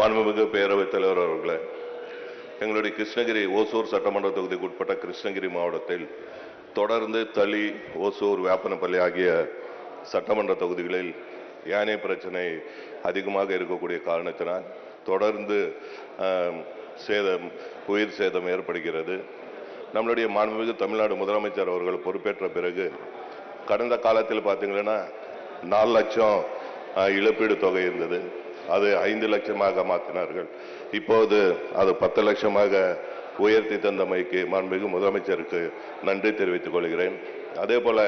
மாண்புமிகு பேரவைத் தலைவர் அவர்களே எங்களுடைய கிருஷ்ணகிரி ஓசூர் சட்டமன்ற தொகுதிக்கு உட்பட்ட கிருஷ்ணகிரி மாவட்டத்தில் தொடர்ந்து தளி ஓசூர் வேப்பனப்பள்ளி ஆகிய சட்டமன்ற தொகுதிகளில் யானை பிரச்சனை அதிகமாக இருக்கக்கூடிய காரணத்தினால் தொடர்ந்து சேதம் உயிர் சேதம் ஏற்படுகிறது. நம்மளுடைய மாண்புமிகு தமிழ்நாடு முதலமைச்சர் அவர்கள் பொறுப்பேற்ற பிறகு கடந்த காலத்தில் பார்த்தீங்கன்னா நாலு லட்சம் இழப்பீடு தொகை இருந்தது. அது ஐந்து லட்சமாக மாற்றினார்கள். இப்போது அது பத்து லட்சமாக உயர்த்தி தந்தமைக்கு மாண்புமிகு முதலமைச்சருக்கு நன்றி தெரிவித்துக் கொள்கிறேன். அதே போல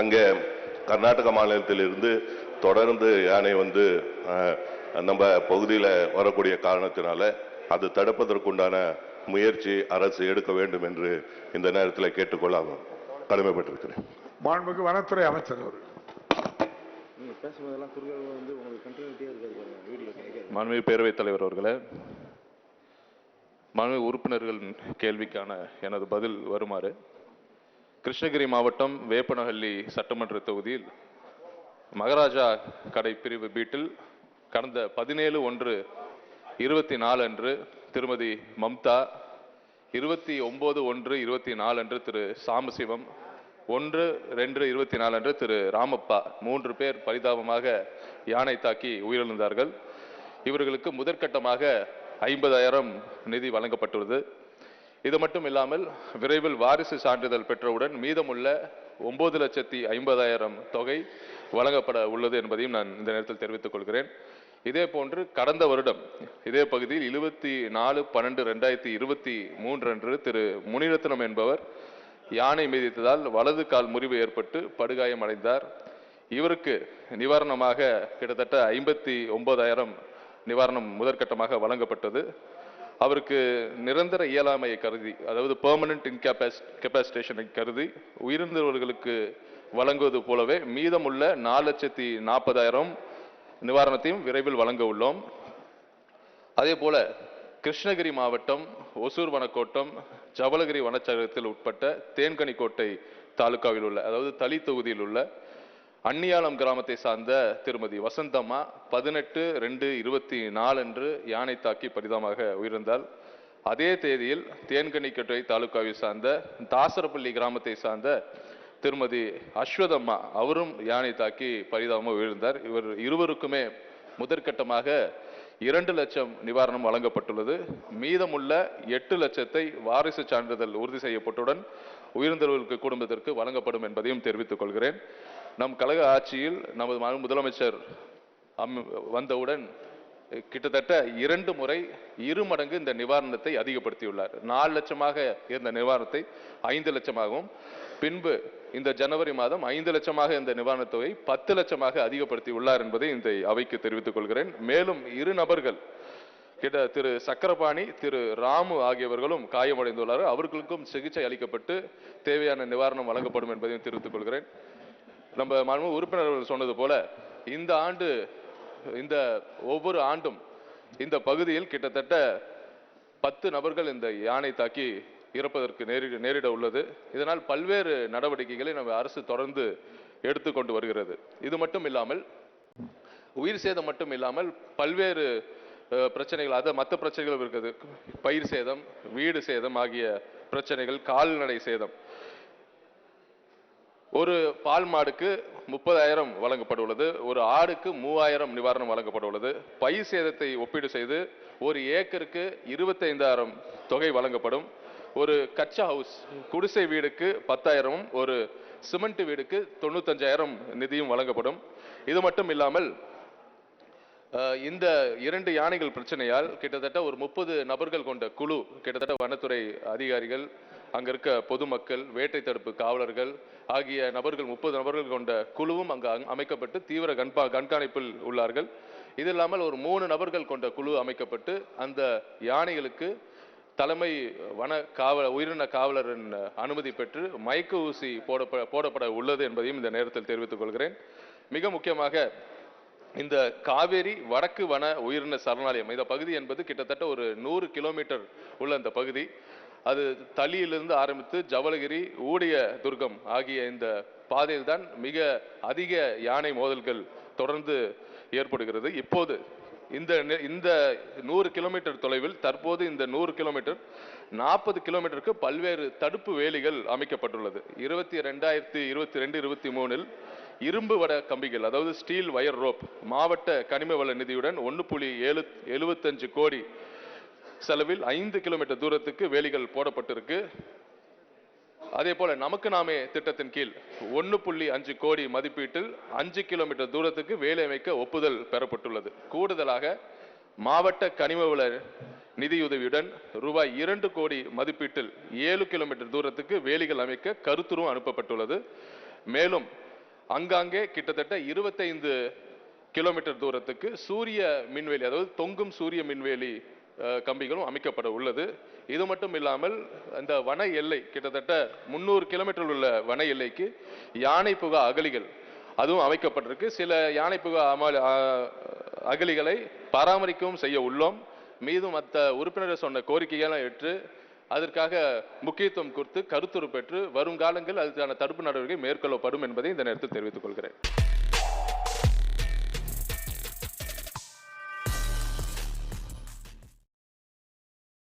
அங்கே கர்நாடக மாநிலத்திலிருந்து தொடர்ந்து யானை வந்து நம்ம பகுதியில் வரக்கூடிய காரணத்தினால அது தடுப்பதற்குண்டான முயற்சி அரசு எடுக்க வேண்டும் என்று இந்த நேரத்தில் கேட்டுக்கொள்ள கடமைப்பட்டிருக்கிறேன். மாண்புமிகு வனத்துறை அமைச்சர் அவர்கள். நீங்க பேசும்போதெல்லாம் குறுக்க வந்து உங்களுக்கு மாண்புமிகு பேரவைத் தலைவர் அவர்களே மனு உறுப்பினர்கள் கேள்விக்கான எனது பதில் வருமாறு. கிருஷ்ணகிரி மாவட்டம் வேப்பனஹள்ளி சட்டமன்ற தொகுதியில் மகாராஜா கடை பிரிவு வீட்டில் கடந்த பதினேழு ஒன்று இருபத்தி நாலு அன்று திருமதி மம்தா இருபத்தி ஒம்பது ஒன்று இருபத்தி நாலு அன்று திரு சாம்பசிவம் ஒன்று ரெண்டு இருபத்தி நாலு அன்று திரு ராமப்பா மூன்று பேர் பரிதாபமாக யானை தாக்கி உயிரிழந்தார்கள். இவர்களுக்கு முதற்கட்டமாக ஐம்பதாயிரம் நிதி வழங்கப்பட்டுள்ளது. இது மட்டும் இல்லாமல் விரைவில் வாரிசு சான்றிதழ் பெற்றவுடன் மீதமுள்ள ஒன்பது லட்சத்தி ஐம்பதாயிரம் தொகை வழங்கப்பட உள்ளது என்பதையும் நான் இந்த நேரத்தில் தெரிவித்துக் கொள்கிறேன். இதே போன்று கடந்த வருடம் இதே பகுதியில் இருபத்தி நாலு பன்னெண்டு ரெண்டாயிரத்தி இருபத்தி மூன்று அன்று திரு முனிரத்னம் என்பவர் யானை மிதித்ததால் வலது கால் முறிவு ஏற்பட்டு படுகாயம் அடைந்தார் இவருக்கு நிவாரணமாக கிட்டத்தட்ட ஐம்பத்தி ஒன்பதாயிரம் நிவாரணம் முதற்கட்டமாக வழங்கப்பட்டது. அவருக்கு நிரந்தர இயலாமையை கருதி அதாவது பெர்மனன்ட் இன்கேபாஸ் கெப்பாசிட்டேஷனை கருதி உயிரிழந்தவர்களுக்கு வழங்குவது போலவே மீதமுள்ள நாலு லட்சத்தி நாற்பதாயிரம் நிவாரணத்தையும் விரைவில் வழங்க உள்ளோம். அதே போல கிருஷ்ணகிரி மாவட்டம் ஒசூர் வனக்கோட்டம் ஜவலகிரி வனச்சரகத்தில் உட்பட்ட தேன்கனிக்கோட்டை தாலுகாவில் உள்ள அதாவது தளி தொகுதியில் உள்ள அன்னியாலம் கிராமத்தை சார்ந்த திருமதி வசந்தம்மா பதினெட்டு ரெண்டு இருபத்தி நாலு அன்று யானை தாக்கி பரிதமாக உயிர்ந்தாள் அதே தேதியில் தேன்கனிக்கட்டை தாலுகாவை சார்ந்த தாசரப்பள்ளி கிராமத்தை சார்ந்த திருமதி அஸ்வதம்மா அவரும் யானை தாக்கி பரிதாபமாக உயிர்ந்தார் இவர் இருவருக்குமே முதற்கட்டமாக இரண்டு லட்சம் நிவாரணம் வழங்கப்பட்டுள்ளது. மீதமுள்ள எட்டு லட்சத்தை வாரிசு சான்றிதழ் உறுதி செய்யப்பட்டுடன் உயிர்ந்தவர்களுக்கு குடும்பத்திற்கு வழங்கப்படும் என்பதையும் தெரிவித்துக் கொள்கிறேன். நம் கழக ஆட்சியில் நமது முதலமைச்சர் வந்தவுடன் கிட்டத்தட்ட இரண்டு முறை இரு மடங்கு இந்த நிவாரணத்தை அதிகப்படுத்தியுள்ளார். நாலு லட்சமாக இருந்த நிவாரணத்தை ஐந்து லட்சமாகவும் பின்பு இந்த ஜனவரி மாதம் ஐந்து லட்சமாக இந்த நிவாரணத் தொகை பத்து லட்சமாக அதிகப்படுத்தி உள்ளார் என்பதை இந்த அவைக்கு தெரிவித்துக் கொள்கிறேன். மேலும் இரு நபர்கள் கிட்ட திரு சக்கரபாணி திரு ராமு ஆகியவர்களும் காயமடைந்துள்ளார் அவர்களுக்கும் சிகிச்சை அளிக்கப்பட்டு தேவையான நிவாரணம் வழங்கப்படும் என்பதையும் தெரிவித்துக் கொள்கிறேன். நம்ம மாண்பு உறுப்பினர்கள் சொன்னது போல இந்த ஆண்டு இந்த ஒவ்வொரு ஆண்டும் இந்த பகுதியில் கிட்டத்தட்ட பத்து நபர்கள் இந்த யானை தாக்கி இறப்பதற்கு நேரிட நேரிட உள்ளது. இதனால் பல்வேறு நடவடிக்கைகளை நம்ம அரசு தொடர்ந்து எடுத்துக்கொண்டு வருகிறது. இது மட்டும் இல்லாமல் உயிர் சேதம் மட்டும் இல்லாமல் பல்வேறு பிரச்சனைகள் அதை மற்ற பிரச்சனைகளும் இருக்குது. பயிர் சேதம் வீடு சேதம் ஆகிய பிரச்சனைகள் கால்நடை சேதம். ஒரு பால் மாடுக்கு முப்பதாயிரம் வழங்கப்பட்டுள்ளது ஒரு ஆடுக்கு மூவாயிரம் நிவாரணம் வழங்கப்பட்டுள்ளது. பயிர் சேதத்தை ஒப்பீடு செய்து ஒரு ஏக்கருக்கு இருபத்தைந்தாயிரம் தொகை வழங்கப்படும். ஒரு கச்சா ஹவுஸ் குடிசை வீடுக்கு பத்தாயிரமும் ஒரு சிமெண்ட் வீடுக்கு தொண்ணூத்தஞ்சாயிரம் நிதியும் வழங்கப்படும். இது மட்டும் இல்லாமல் இந்த இரண்டு யானைகள் பிரச்சனையால் கிட்டத்தட்ட ஒரு முப்பது நபர்கள் கொண்ட குழு கிட்டத்தட்ட வனத்துறை அதிகாரிகள் அங்கே இருக்க பொதுமக்கள் வேட்டை தடுப்பு காவலர்கள் ஆகிய நபர்கள் முப்பது நபர்கள் கொண்ட குழுவும் அங்கு அங்- அமைக்கப்பட்டு தீவிர கண்பா கண்காணிப்பில் உள்ளார்கள். இது இல்லாமல் ஒரு மூணு நபர்கள் கொண்ட குழு அமைக்கப்பட்டு அந்த யானைகளுக்கு தலைமை வன காவல உயிரின காவலரின் அனுமதி பெற்று மயக்க ஊசி போடப்பட போடப்பட உள்ளது என்பதையும் இந்த நேரத்தில் தெரிவித்துக் கொள்கிறேன். மிக முக்கியமாக இந்த காவேரி வடக்கு வன உயிரின சரணாலயம் இந்த பகுதி என்பது கிட்டத்தட்ட ஒரு நூறு கிலோமீட்டர் உள்ள இந்த பகுதி. அது தளியிலிருந்து ஆரம்பித்து ஜவலகிரி ஊடிய துர்கம் ஆகிய இந்த பாதையில் தான் மிக அதிக யானை மோதல்கள் தொடர்ந்து ஏற்படுகிறது. இப்போது இந்த இந்த நூறு கிலோமீட்டர் தொலைவில் தற்போது இந்த நூறு கிலோமீட்டர் நாற்பது கிலோமீட்டருக்கு பல்வேறு தடுப்பு வேலிகள் அமைக்கப்பட்டுள்ளது. இருபத்தி ரெண்டாயிரத்தி இருபத்தி ரெண்டு இருபத்தி மூணில் இரும்பு வட கம்பிகள் அதாவது ஸ்டீல் வயர் ரோப் மாவட்ட கனிம வள நிதியுடன் ஒன்று புள்ளி ஏழு எழுபத்தஞ்சு கோடி செலவில் ஐந்து கிலோமீட்டர் தூரத்துக்கு வேலிகள் போடப்பட்டிருக்கு. அதே போல நமக்கு நாமே திட்டத்தின் கீழ் ஒன்று புள்ளி அஞ்சு கோடி மதிப்பீட்டில் அஞ்சு கிலோமீட்டர் தூரத்துக்கு வேலை அமைக்க ஒப்புதல் பெறப்பட்டுள்ளது. கூடுதலாக மாவட்ட கனிம வள நிதியுதவியுடன் ரூபாய் இரண்டு கோடி மதிப்பீட்டில் ஏழு கிலோமீட்டர் தூரத்துக்கு வேலிகள் அமைக்க கருத்துருவம் அனுப்பப்பட்டுள்ளது. மேலும் அங்காங்கே கிட்டத்தட்ட இருபத்தைந்து கிலோமீட்டர் தூரத்துக்கு சூரிய மின்வேலி அதாவது தொங்கும் சூரிய மின்வேலி கம்பிகளும் அமைக்கப்பட உள்ளது. இது மட்டும் இல்லாமல் அந்த வன எல்லை கிட்டத்தட்ட முந்நூறு கிலோமீட்டர் உள்ள வன எல்லைக்கு யானை புகா அகலிகள் அதுவும் அமைக்கப்பட்டிருக்கு. சில யானை புகா அமல் அகலிகளை பராமரிக்கவும் செய்ய உள்ளோம். மீதும் மற்ற உறுப்பினர்கள் சொன்ன கோரிக்கைகளை ஏற்று அதற்காக முக்கியத்துவம் கொடுத்து கருத்துரு பெற்று வரும் காலங்கள் அதுக்கான தடுப்பு நடவடிக்கை மேற்கொள்ளப்படும் என்பதை இந்த நேரத்தில் தெரிவித்துக் கொள்கிறேன்.